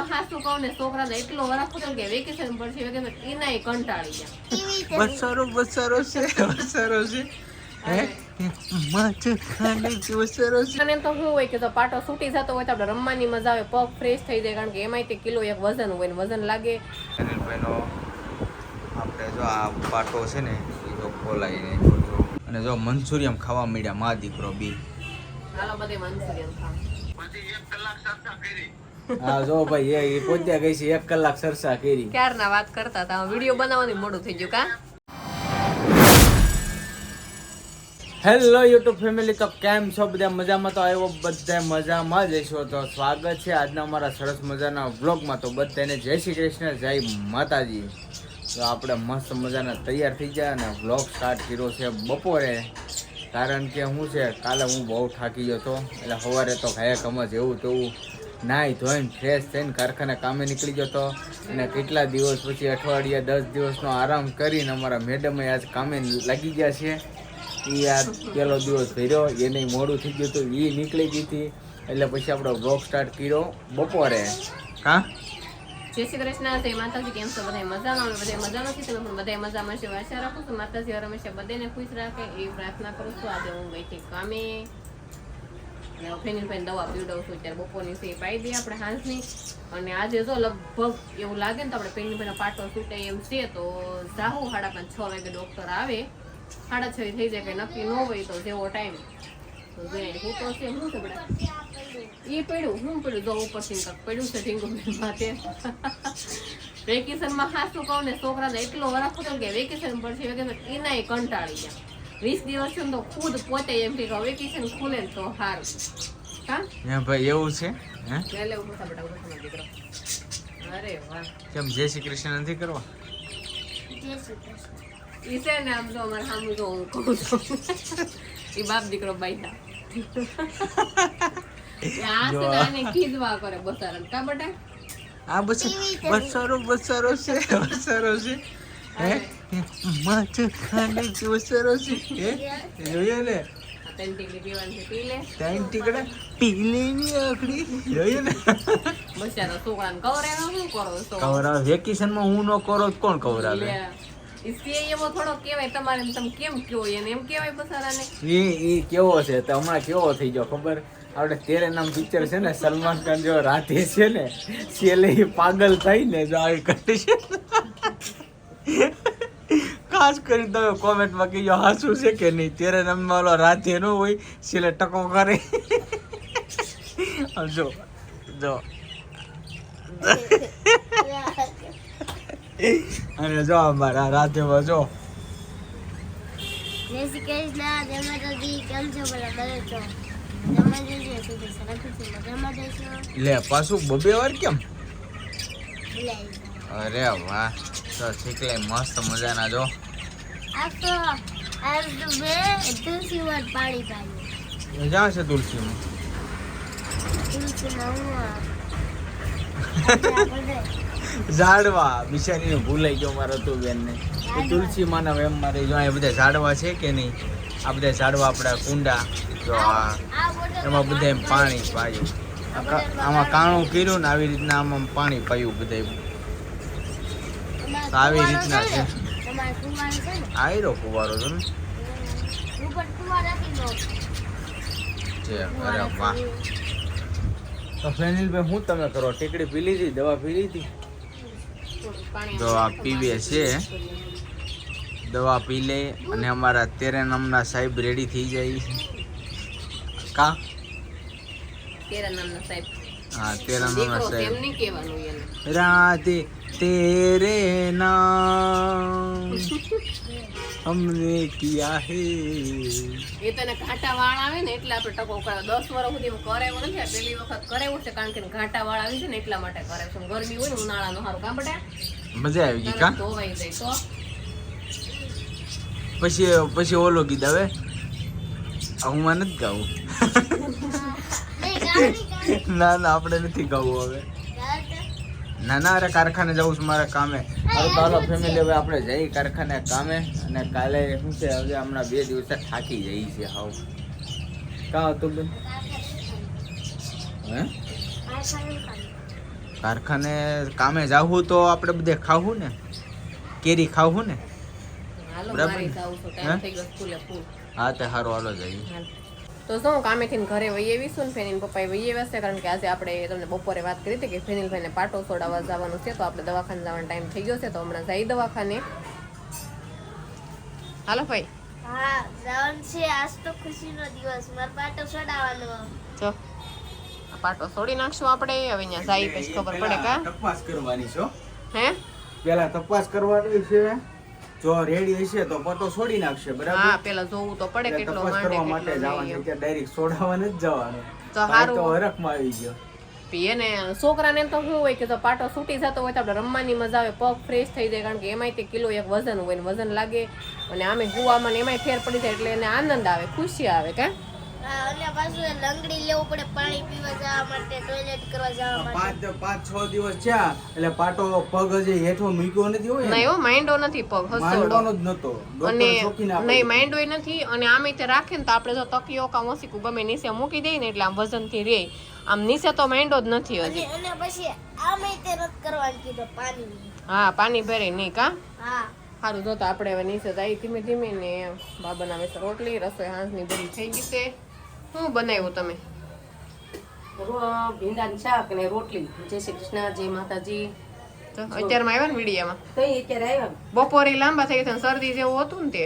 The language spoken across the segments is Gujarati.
વેકેશનમાં હાસું કહું ને છોકરાને એટલો વરખ હતો કે વેકેશન પડશે વેકેશન એનાય કંટાળી ગયા. બસારો બસારો છે બસારો છે. હે? એમ પાટો છૂટી જતો હોય તો આપણે રમવાની મજા આવે પગ ફ્રેશ થઈ જાય કારણ કે એમાંય તે કિલો એક વજન હોય ને વજન લાગે. આપણે જો આ પાટો છે ને એ જો ખોલાઈને અને જો મંચુરિયમ ખાવા મળ્યા મા દીકરો બી. હાલો બધે મંચુરિયન ખાવ હા જો ભાઈ એ એ પહોંચ્યા ગઈ છે એક કલાક સરસા કરી. ક્યારના વાત કરતા હતા? વીડિયો બનાવવાની મોડું થઈ ગયું કા? હેલો યુટ્યુબ ફેમિલી તો કેમ છો? બધા મજામાં? તો આવ્યો બધા મજામાં જ છો તો સ્વાગત છે આજના અમારા સરસ મજાના વ્લોગમાં તો બધાને જય શ્રી કૃષ્ણ જય માતાજી. તો આપણે મસ્ત મજાના તૈયાર થઈ ગયા અને વ્લોગ સ્ટાર્ટ કર્યો છે બપોરે. કારણ કે શું છે કાલે હું બહુ થાકી ગયો હતો. એટલે સવારે તો ખાયા કમ જ એવું તેવું નાહી ધોઈને ફ્રેશ થઈને કારખાને કામે નીકળી ગયો હતો. અને કેટલા દિવસ પછી અઠવાડિયા દસ દિવસનો આરામ કરીને અમારા મેડમે આજ કામે લાગી ગયા છે. એ આ પેલો દિવસ ભર્યો, એને મોડું થઈ ગયું હતું એ નીકળી ગઈ હતી. એટલે પછી આપણો બ્લોગ સ્ટાર્ટ કર્યો બપોરે. હા? જય શ્રી કૃષ્ણ જય માતાજી કેમ છો? બધા મજામાં? બધા મજામાં છીએ તમે પણ બધા મજામાં છે? આશા રાખું છું માતાજી હંમેશા બધાને ખુશ રાખે. એવી પ્રાર્થના કરું છું. આજે હું ગઈ કામે અને ફેનિલભાઈ દવા પીવડાવું છું ત્યારે બપોરની સે પાઈ દઈએ આપણે હાંસની અને આજે જો લગભગ એવું લાગે ને તો આપણે ફેનિલભાઈનો પાટો છૂટે એમ છે, તો જાહું સાડા પાંચ છ વાગે ડૉક્ટર આવે. સાડા છ થઈ જાય કે નક્કી ન હોય તો જેવો ટાઈમ તો છે છે એ પડ્યું, હું પડ્યું? જો ઉપર કાંઈક પડ્યું છે ઢીંગુબેન માથે. વેકેશનમાં હાસું કહું ને, છોકરાને એટલો હતો કે વેકેશન પડશે વેકેશન એનાય કંટાળી ગયા. વીસ દિવસ તો ખુદ પોતે એમ કે વેકેશન ખુલે તો સારું. હા ભાઈ એવું છે? હે? લે લે ઊભો થા બેટા ઊભો થા મારો દીકરો. અરે વાહ. કેમ જય શ્રી કૃષ્ણ નથી કરવા? ઈ છે ને આમ તો અમારે સામું હું કહું છું. ઈ બાપ દીકરો બાઈના આ છે ને આને ખીજવા કરે બસારા કા બટા? આ બસ બસારો બસારો છે બસારો છે. હે? માચ ખાને કે હે? જોયું ને? ત્રણ ટીકડી. પીલેની આખડી. જોયું ને? કવરાવે વેકેશનમાં હું ન કરો કોણ કવરાવે કેવો છે? હમણાં કેવો થઈ ગયો ખબર? આપણે તેરે નામ પિક્ચર છે ને સલમાન ખાન જો રાતે છે ને છેલ્લે પાગલ થઈ ને જો આવી ખાસ કરીને તમે કોમેન્ટમાં કહીજો હાસું છે કે નહીં. ત્યારે નામમાં ઓલો રાતે ન હોય છેલ્લે ટકો કરે. જો જો. અને જો અમારા રાતે જો. લે પાછું બબે વાર કેમ? અરે વાહ. તો શીખલે મસ્ત મજાના જો. આ તો આ બે તુલસી વર પાડી પાડી. જ્યાં છે તુલસીમાં. તુલસી માં ઝાડવા બિચારી ભૂલાઈ ગયો મારો તું બેન ને તુલસી માના એમ મારે જો આ બધા ઝાડવા છે કે નહીં? આ બધા ઝાડવા આપણા કુંડા જો આ એમાં બધા એમ પાણી પાયું. આમાં કાણું કર્યું ને આવી રીતના આમાં પાણી પાયું બધા આવી રીતના છે. આવ્યો કુવારો છે ને? આયરો ફુવારો છે ને? ઉપર કુંવાર રાખી દો. છે અરે વાહ. તો ફેનિલભાઈ હું તમે કરો? ટેકડી પી લીધી દવા પી લીધી દવા પાણી જો પીવે છે. દવા પી લે અને અમારા તેરે નામના સાહેબ રેડી થઈ જાય કા? તેરા નામના સાહેબ. હા તેરા નામના સાહેબ. નહીં કહેવાનું नाम। નામ કિયા હે એ તને ઘાટા વાળ આવે ને એટલે આપણે ટકો કરે. દસ વર્ષ સુધી હું કરાવ્યો નથી. પહેલી વખત કરાવ્યું છે કારણ કે ઘાટા વાળ આવી છે ને એટલા માટે કરે છે. ગરમી હોય ને ઉનાળાનું સારું કામ બટા મજા આવી ગઈ કા? ધોવાઈ જાય તો. પછી પછી ઓલો ગીત હવે હું માં નથી ગાવું ના ના આપણે નથી ગાવું હવે. ના ના અરે કારખાને જવું છું મારે કામે. મારું તો ફેમિલી હવે આપણે જઈ કારખાને કામે અને કાલે શું છે હવે હમણાં બે દિવસે થાકી જઈ છે હાવ. કાં હતું બેન? હે? કારખાને કામે જાવું તો આપણે બધે ખાવું ને? કેરી ખાવું ને? બરાબર હે? તે સારું હાલો જઈએ. તો શું કામેથી ઘરે વહી આવીશું ને ફેનિલ પપ્પાએ વહી આવ્યા છે કારણ કે આજે આપણે તમને બપોરે વાત કરી હતી કે ફેનિલભાઈને પાટો સોડાવવા જવાનું છે તો આપણે દવાખાને જવાનો ટાઈમ થઈ ગયો છે તો હમણાં જઈ દવાખાને. હાલો ભાઈ. હા જવાનું છે આજ તો ખુશીનો દિવસ મારા પાટો ચડાવવાનો જો પાટો સોડી નાખશું આપણે હવે અહીંયા જાય પછી ખબર પડે કા? તપાસ કરવાની છો હે? પેલા તપાસ કરવાની છે. જો રેડી હશે તો પટો છોડી નાખશે હા પેલા જોવું તો પડે કેટલો માંડે કરવા માટે જવાનું નહીં ડાયરેક્ટ છોડાવવા જ જવાનું. તો હારું. તો હરખમાં આવી ગયો. એને છોકરાને તો શું હોય કે જો પાટો છૂટી જતો હોય તો આપણે રમવાની મજા આવે પગ ફ્રેશ થઈ જાય કારણ કે એમાંય તે કિલો એક વજન હોય ને વજન લાગે. અને આમે ગુવામાં એમાંય ફેર પડી જાય એટલે એને આનંદ આવે ખુશી આવે કે? હા અને પાછું એ લંગડી લેવું પડે પાણી પીવા જવા માટે ટોયલેટ કરવા જવા માટે. પાંચ પાંચ છ દિવસ થયા એટલે પાટો પગ હજી હેઠો મૂક્યો નથી હોય નહીં હો માઇન્ડો નથી પગ હસોડો. જ નતો. અને ડોક્ટર ચોખીને આપી નહીં માઇન્ડો નથી અને આમે તે રાખે ને તો આપણે જો તકીઓ કા મોસીકું ગમે નીચે મૂકી દઈએ ને એટલે આમ વજનથી રહે આમ નીચે તો માઇન્ડો જ નથી હજી. અને પછી આમે તે રદ કરવાનું કીધું પાણી. હા પાણી ભરે નહીં કા? હા. સારું જો તો આપણે હવે નીચે જાય ધીમે ધીમે ને બા બનાવે રોટલી રસોઈ હાંસની બધી થઈ ગઈ છે. શું બનાવ્યું તમે? રો- ભીંડાનું શાક અને રોટલી. જય શ્રી કૃષ્ણ જય માતાજી. અત્યારમાં આવ્યા ને વિડીયામાં? કઈ અત્યારે આવ્યા. બપોરે લાંબા થઈ ગયા શરદી જેવું હતું ને તે?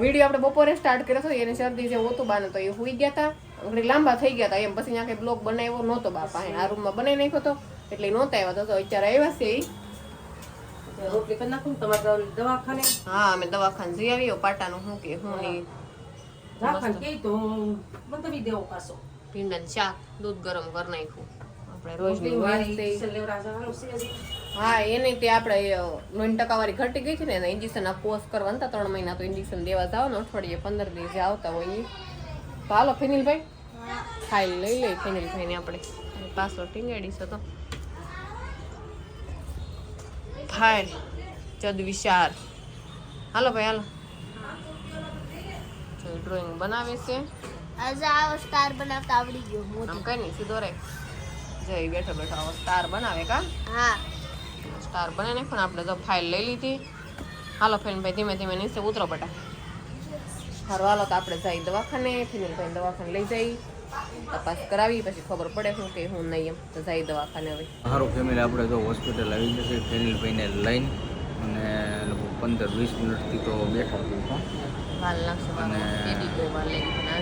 વીડિયો આપણે બપોરે સ્ટાર્ટ કર્યો હતો એને શરદી જેવું હતું બાને તો એ હુઈ ગયા હતા ઘણી લાંબા થઈ ગયા હતા એમ પછી ત્યાં કઈ બ્લોક બનાવ્યો નહોતો બાપા. આ રૂમમાં બનાવી નાખ્યો હતો એટલે નહોતા આવ્યા. તો અત્યારે આવ્યા છે એ. રોટલી કરી નાખું તમારે દવાખાને? હા અમે દવાખાને જઈ આવ્યો પાટાનું શું કે હું ની દવાખાને કે તો બતાવી દેવો પાછો ભીંડાનું શાક દૂધ ગરમ કરી નાખ્યું આપણે રોજની હજી. હા એને તે આપણે લોન ટકાવારી ઘટી ગઈ છે ને એના ઇન્જેક્શન આ કોર્સ કરવાના હતા ત્રણ મહિના તો ઇન્જેક્શન દેવા જાવ ને અઠવાડિયે પંદર દિવસે આવતા હોય ઈ. તો હાલો ફેનિલભાઈ ખાઈ લઈ લઈ ફેનિલભાઈને આપણે પાછો ટીંગાડી છે તો ફાઇલ ચદ વિશાર હાલો ભાઈ હાલો ડ્રોઈંગ બનાવે છે. આજે આવો સ્ટાર બનાવતા આવડી ગયો આમ મોટો કઈ નહીં સીધો રે. જઈ બેઠો બેઠો આવો સ્ટાર બનાવે કા? હા. સ્ટાર બને ને પણ આપણે તો ફાઇલ લઈ લીધી. હાલો ફેનભાઈ ધીમે ધીમે નીચે ઉતરો બટા. સારું હાલો તો આપણે જઈ દવાખાને. ફિનિલભાઈ દવાખાને લઈ જઈ તપાસ કરાવી પછી ખબર પડે શું કે હું નહીં એમ. તો જઈ દવાખાને હવે. સારું ફેમિલી આપણે તો હોસ્પિટલ આવી જશે ફેનિલભાઈને લઈને. અને લગભગ પંદર વીસ મિનિટથી તો બેઠા છું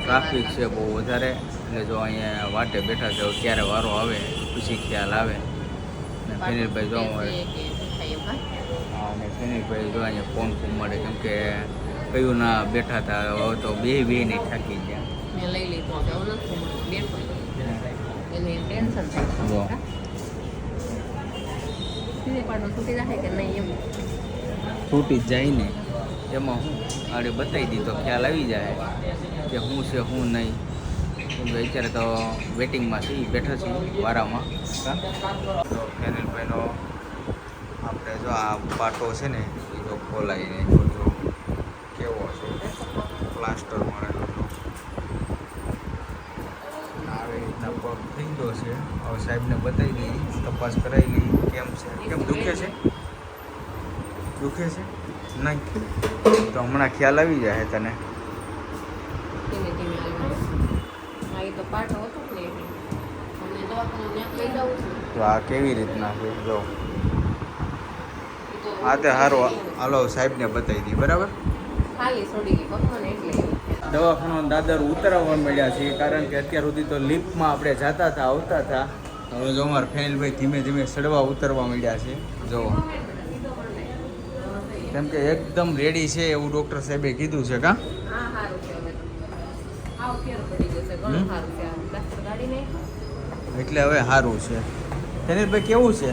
ટ્રાફિક છે બહુ વધારે. એટલે જો અહીંયા વાટે બેઠા છે ક્યારે વારો આવે પછી ખ્યાલ આવે. અને. ફેનિલભાઈ જો અને ફેનિલભાઈ જો અહીંયા ફોન ફોન મળે કેમ કે કયું ના બેઠા હતા હવે તો બે બે નહીં થાકી ગયા. મેં લઈ લીધું એને ટેન્શન થાય જાય કે નહીં એમ? જ જાય ને. એમાં હું આડે બતાવી દીધો ખ્યાલ આવી જાય કે શું છે, હું નહીં. અત્યારે તો વેટિંગમાં છીએ બેઠો છીએ વારામાં. હા? તો ફેનિલભાઈનો આપણે જો આ પાટો છે ને એ જો ખોલાઈને જો કેવો છે? પ્લાસ્ટર મળેલો. આવી રીતના પગ થઈ ગયો છે. હવે સાહેબને બતાવી દઈ તપાસ કરાવી લઈ કેમ છે? કેમ દુખે છે? દુખે છે? નહીં. તો હમણાં ખ્યાલ આવી જાય તને. તો આ કેવી રીતના છે? જો. હા તે સારું હાલો સાહેબને બતાવી દી બરાબર? ખાલી છોડી ગઈ પગમાં ને એટલે. દવાખાનો દાદર ઉતરાવવા મળ્યા છે કારણ કે અત્યાર સુધી તો લિફ્ટમાં આપણે જતા હતા આવતા હતા. હવે જો અમારા ફેનિલભાઈ ધીમે ધીમે ચડવા ઉતરવા મળ્યા છે. જો. કેમ કે એકદમ રેડી છે એવું ડૉક્ટર સાહેબે કીધું છે કા? એટલે હવે. સારું છે. ફેનિલભાઈ કેવું છે?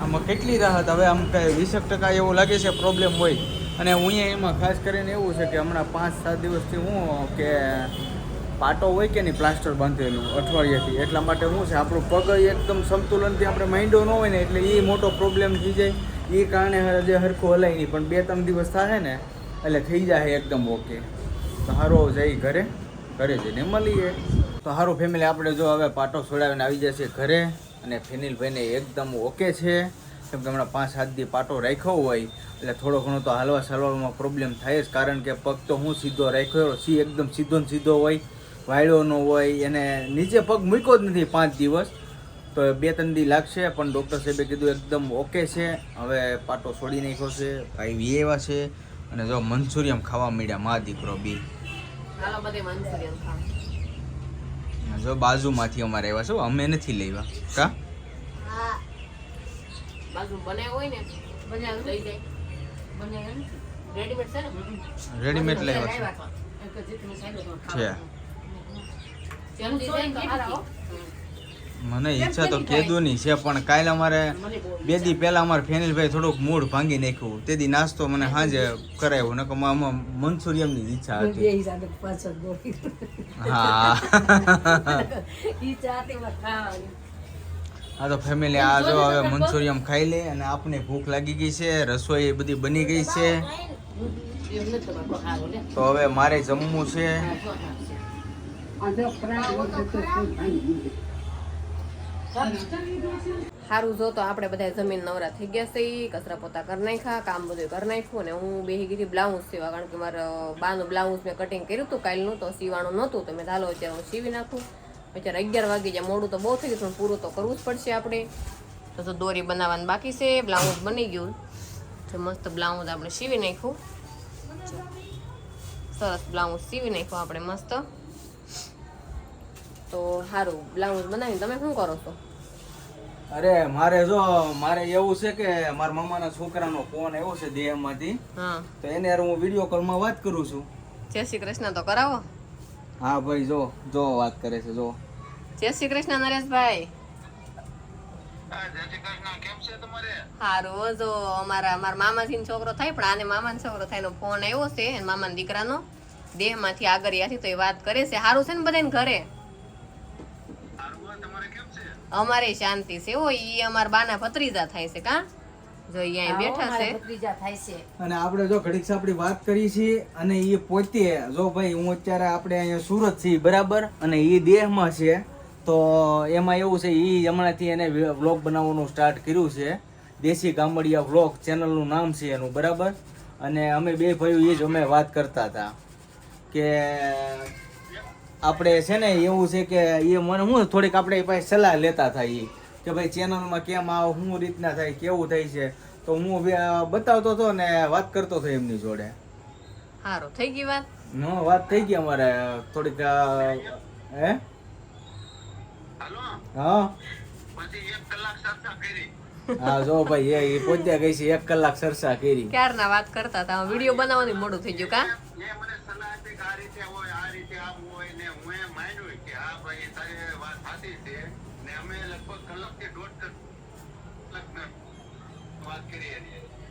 આમાં કેટલી રાહત? હવે આમ કઈ વીસેક ટકા એવું લાગે છે પ્રોબ્લેમ હોય. અને હું એમાં ખાસ કરીને એવું છે કે હમણાં પાંચ સાત દિવસથી હું કે પાટો હોય કે નહીં પ્લાસ્ટર બાંધેલું અઠવાડિયાથી. એટલા માટે શું છે આપણું પગ એકદમ સંતુલનથી આપણે માઇન્ડો ન હોય ને એટલે એ મોટો પ્રોબ્લેમ થઈ જાય. એ કારણે હજે હરખું હલાય નહીં, પણ બે ત્રણ દિવસ થશે ને, એટલે થઈ જાય એકદમ ઓકે તો હારો જઈ ઘરે ઘરે જઈને મળીએ. તો સારું ફેમિલી આપણે જો હવે પાટો છોડાવીને આવી જશે ઘરે, અને ફેનિલભાઈને એકદમ ઓકે છે. કેમ કે હમણાં પાંચ, સાત દી પાટો રાખ્યો હોય, એટલે થોડો ઘણો તો હાલવા ચાલવામાં પ્રોબ્લેમ થાય જ, કારણ કે પગ તો હું સીધો રાખ્યો, સી એકદમ સીધો ને સીધો હોય, વાયડો ન હોય, એને નીચે પગ મૂક્યો જ નથી પાંચ દિવસ. તો બે ત્રણ દી લાગશે પણ ડૉક્ટર સાહેબે કીધું એકદમ ઓકે છે. હવે પાટો છોડી નાખ્યો છે ભાઈ વી એવા છે. અને જો મંચુરિયમ ખાવા મળ્યા મા દીકરો બી. જો બાજુમાંથી અમારે આવ્યા છો અમે નથી લેવા. કા? હા. બાજુ બનાવ્યો હોય ને બનાવ લઈ જાય બંને એમ? રેડીમેડ છે ને? રેડીમેડ લેવા છે. મને ઈચ્છા તો કેદુની છે પણ કાલે અમારે બે દી પહેલા અમારે ફેનિલભાઈ થોડુંક મૂડ ભાંગી નાખ્યું. તે દી નાસ્તો મને સાંજે કરાવ્યો નકર આમાં મંચુરિયમની ઈચ્છા હતી. હા. હા તો ફેમિલી આ જો હવે મંચુરિયમ ખાઈ લે અને આપને ભૂખ લાગી ગઈ છે રસોઈ બધી બની ગઈ છે. તો હવે મારે જમવું છે. સારું જો તો આપણે બધા જમીન નવરા થઈ ગયા છે, કચરા પોતા કરી નાખ્યા, કામ બધું કરી નાખ્યું અને હું બેહી ગઈ બ્લાઉઝ સીવા કારણ કે મારે બાનું બ્લાઉઝ મેં કટિંગ કર્યું હતું કાલનું, તો સીવાનું નહોતું, તો મેં ચાલો અત્યારે હું સીવી નાખું. અત્યારે અગિયાર વાગે જ્યાં મોડું તો બહુ થઈ ગયું, પણ પૂરું તો કરવું જ પડશે આપણે. તો તો દોરી બનાવવાનું બાકી છે, બ્લાઉઝ બની ગયું. તો મસ્ત બ્લાઉઝ આપણે સીવી નાખ્યું. સરસ બ્લાઉઝ સીવી નાખ્યું આપણે મસ્ત. તો સારું બ્લાઉઝ બનાવીને તમે શું કરો છો? અરે મારે જો મારે એવું છે કે મારા મામાના છોકરાનો ફોન આવ્યો છે દેહમાંથી. હા. તો એને યાર હું વીડિયો કોલમાં વાત કરું છું. જય શ્રી કૃષ્ણ તો કરાવો. હા ભાઈ જો જો વાત કરે છે જો. જય શ્રી કૃષ્ણ નરેશભાઈ. હારું જો અમારા મારા મામાજી છોકરો થાય પણ આને મામાનો છોકરો થાય ફોન આવ્યો છે મામાના દીકરાનો. દેહમાંથી આગળિયાથી તો એ વાત કરે છે. સારું છે ને બધાને ઘરે? અમારે શાંતિ છે. ઓ ઈ અમારા બાના ભત્રીજા થાય છે કા? જો અહીંયા બેઠા છે. ભત્રીજા થાય છે. અને આપણે જો ઘડીક આપણી વાત કરી છીએ અને એ પોતે જો ભાઈ હું અત્યારે આપણે અહીંયા સુરત છીએ બરાબર? અને એ દેહમાં છે. તો એમાં એવું છે એ હમણાંથી એને વ્લોગ બનાવવાનું સ્ટાર્ટ કર્યું છે. દેશી ગામડિયા વ્લોગ ચેનલનું નામ છે એનું બરાબર? અને અમે બે ભાઈઓ એ જ અમે વાત કરતા હતા. કે આપણે છે ને એવું છે કે એ મને હું થોડીક આપણે પાસે સલાહ લેતા થાય એ કે ભાઈ ચેનલમાં કેમ આવો શું રીતના થાય કેવું થાય છે? તો હું બતાવતો હતો ને વાત કરતો હતો એમની જોડે. સારું થઈ ગઈ વાત? નો વાત થઈ ગઈ અમારે. થોડીક હે? હા? હા જો ભાઈ એ ઈ પોતે ગઈ છે એક કલાક સરસા કરી. ક્યારના વાત કરતા હતા? વીડિયો બનાવવાની મોડું થઈ ગયું કા?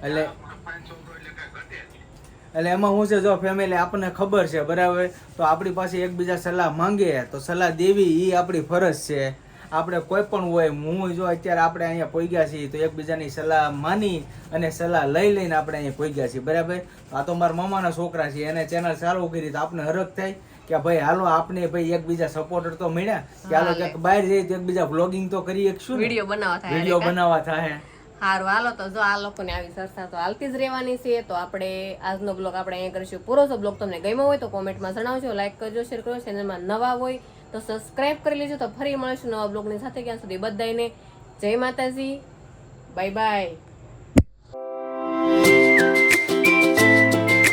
એટલે એટલે એમાં હું છે જો ફેમિલી આપણને ખબર છે બરાબર? તો આપણી પાસે એકબીજા સલાહ માંગે તો સલાહ દેવી એ આપણી ફરજ છે. આપણે કોઈ પણ હોય હું જો અત્યારે આપણે અહીંયા પોગ્યા છીએ તો એકબીજાની સલાહ માની અને સલાહ લઈ લઈને આપણે અહીંયા પોગ્યા છીએ બરાબર? આ તો મારા મામાના છોકરા છે એને ચેનલ ચાલુ કરી તો આપણે હરખ થાય. કે ભાઈ હાલો આપને ભાઈ એકબીજા સપોર્ટર તો મળ્યા. કે હાલો ક્યાંક બહાર જઈએ એકબીજા બ્લોગિંગ તો કરી શકશું ને? વીડિયો બનાવવા થાય વીડિયો બનાવવા થાય. હારું હાલો તો જો આ લોકોને આવી સંસ્થા તો હાલતી જ રહેવાની છે. તો આપણે આજનો બ્લોગ આપણે અહીંયા કરીશું. પૂરો જો બ્લોગ તમને ગમ્યો હોય તો કોમેન્ટમાં જણાવજો લાઈક કરજો શેર કરજો. ચેનલમાં નવા હોય તો સબસ્ક્રાઇબ કરી લેજો. તો ફરી મળીશું નવા બ્લોગની સાથે. ક્યાં સુધી બધાને જય માતાજી. Bye bye